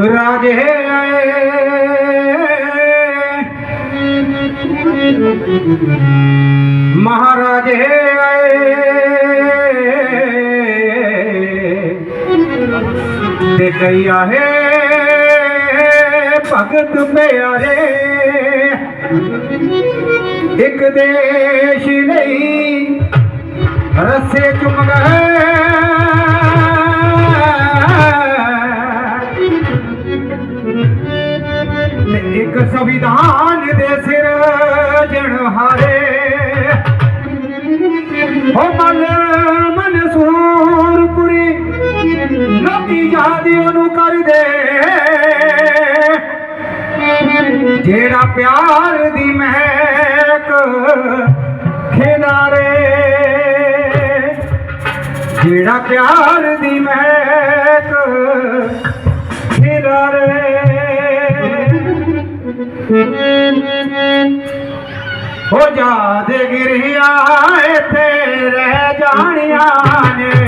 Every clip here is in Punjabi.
ਰਾਜੇ ਮਹਾਰਾਜੇ ਤੇ ਕਈ ਹੈ ਭਗਤ ਪਿਆਰੇ। ਇੱਕ ਦੇਸ਼ ਨਹੀਂ ਰਸੇ ਚੁੰਮ ਗਏ ਲੋਕੀ ਯਾਦ ਉਹਨੂੰ ਕਰਦੇ ਜਿਹੜਾ ਪਿਆਰ ਦੀ ਮਹਿਕ ਖਿਲਾਰੇ ਜਿਹੜਾ ਪਿਆਰ ਦੀ ਮਹਿਕ ਖਿਲਾਰੇ ਹੋ ਜਾ ਦੇ ਗਿਰਿਆ, ਇੱਥੇ ਰਹਿ ਜਾਣੀਆਂ ਨੇ।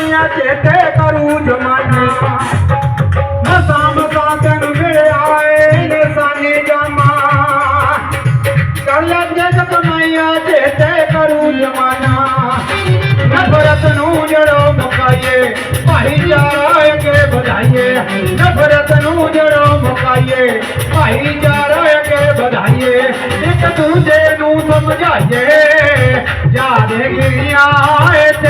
ਕਮਾਈਆਂ ਚੇਤੇ ਕਰੂ ਜਮਾਨਾ। ਮਸਾ ਮਸਾ ਤੈਨੂੰ ਮਿਲਿਆ ਏ ਨਿਸ਼ਾਨੀ ਜਮਾ। ਕਰ ਲੈਨੇ ਕਮਾਈਆਂ ਚੇਤੇ ਕਰੂ ਜਮਾਨਾ। ਨਫ਼ਰਤ ਨੂੰ ਜੜੋ ਮੁਕਾਈਏ ਭਾਈਚਾਰਾ ਕੇ ਵਧਾਈਏ। ਨਫ਼ਰਤ ਨੂੰ ਜੜੋ ਮੁਕਾਈਏ ਭਾਈਚਾਰਾ ਕੇ ਵਧਾਈਏ। ਇੱਕ ਦੂਜੇ ਨੂੰ ਸਮਝਾਈਏ ਯਾਦ ਗਿਰੀਆਂ ਇੱਥੇ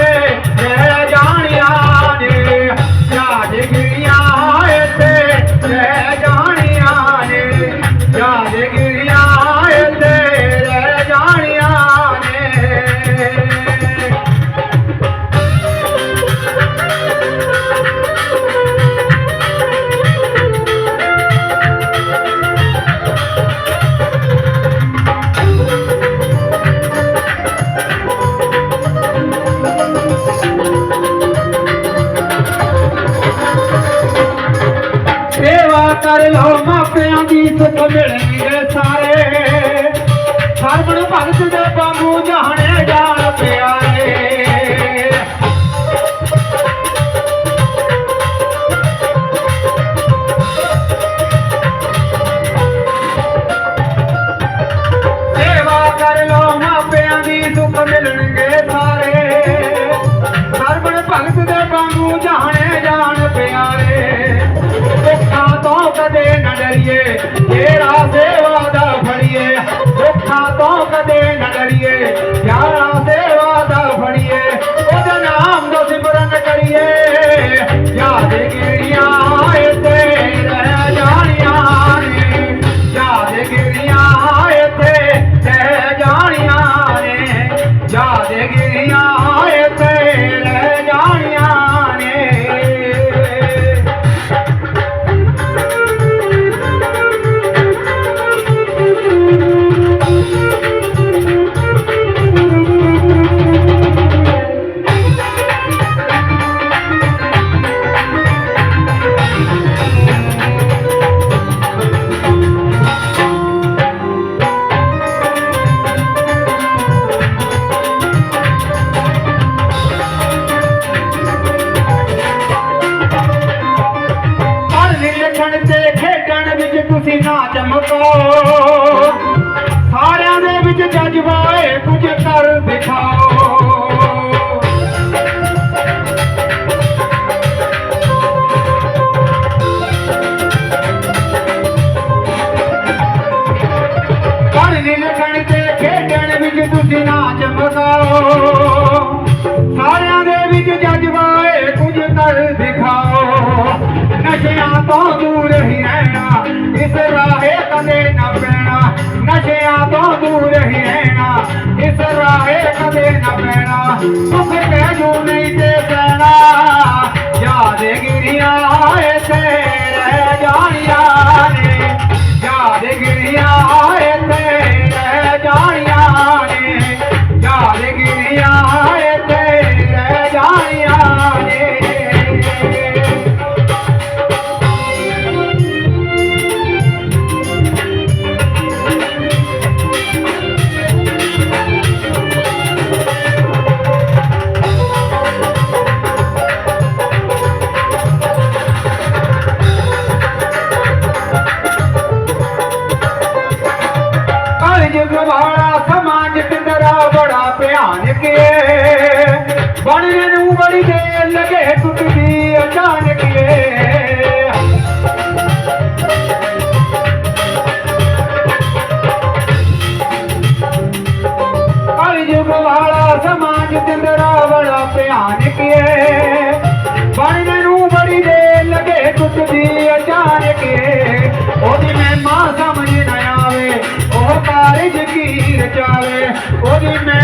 ਸੇਵਾ ਕਰ ਲਓ ਮਾਪਿਆਂ ਦੀ ਸੁਖ ਮਿਲਣਗੇ ਸਾਰੇ। ਸਰਵਣ ਭਗਤ ਦੇ ਬਾਬੂ ਜਾਣੇ ਜਾਣ ਪਿਆਰੇ। Yeah. Oh.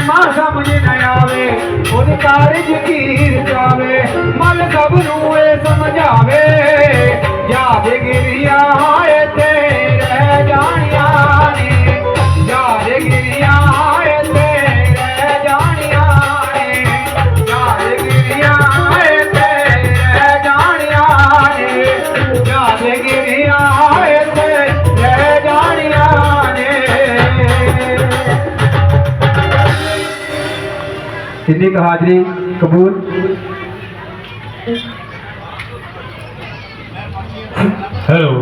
ਮਹਿਮਾ ਸਮਝ ਨਾ ਆਵੇ, ਉਹਦੇ ਕਾਰਜ ਕੀਰ ਜਾਵੇ ਮਲ ਕਬ ਨੂੰ ਇਹ ਸਮਝਾਵੇ ਯਾਦ ਗਿਰਿਆ ਕਿੰਨੀ ਕ ਹਾਜ਼ਰੀ ਕਬੂਲ। ਹੈਲੋ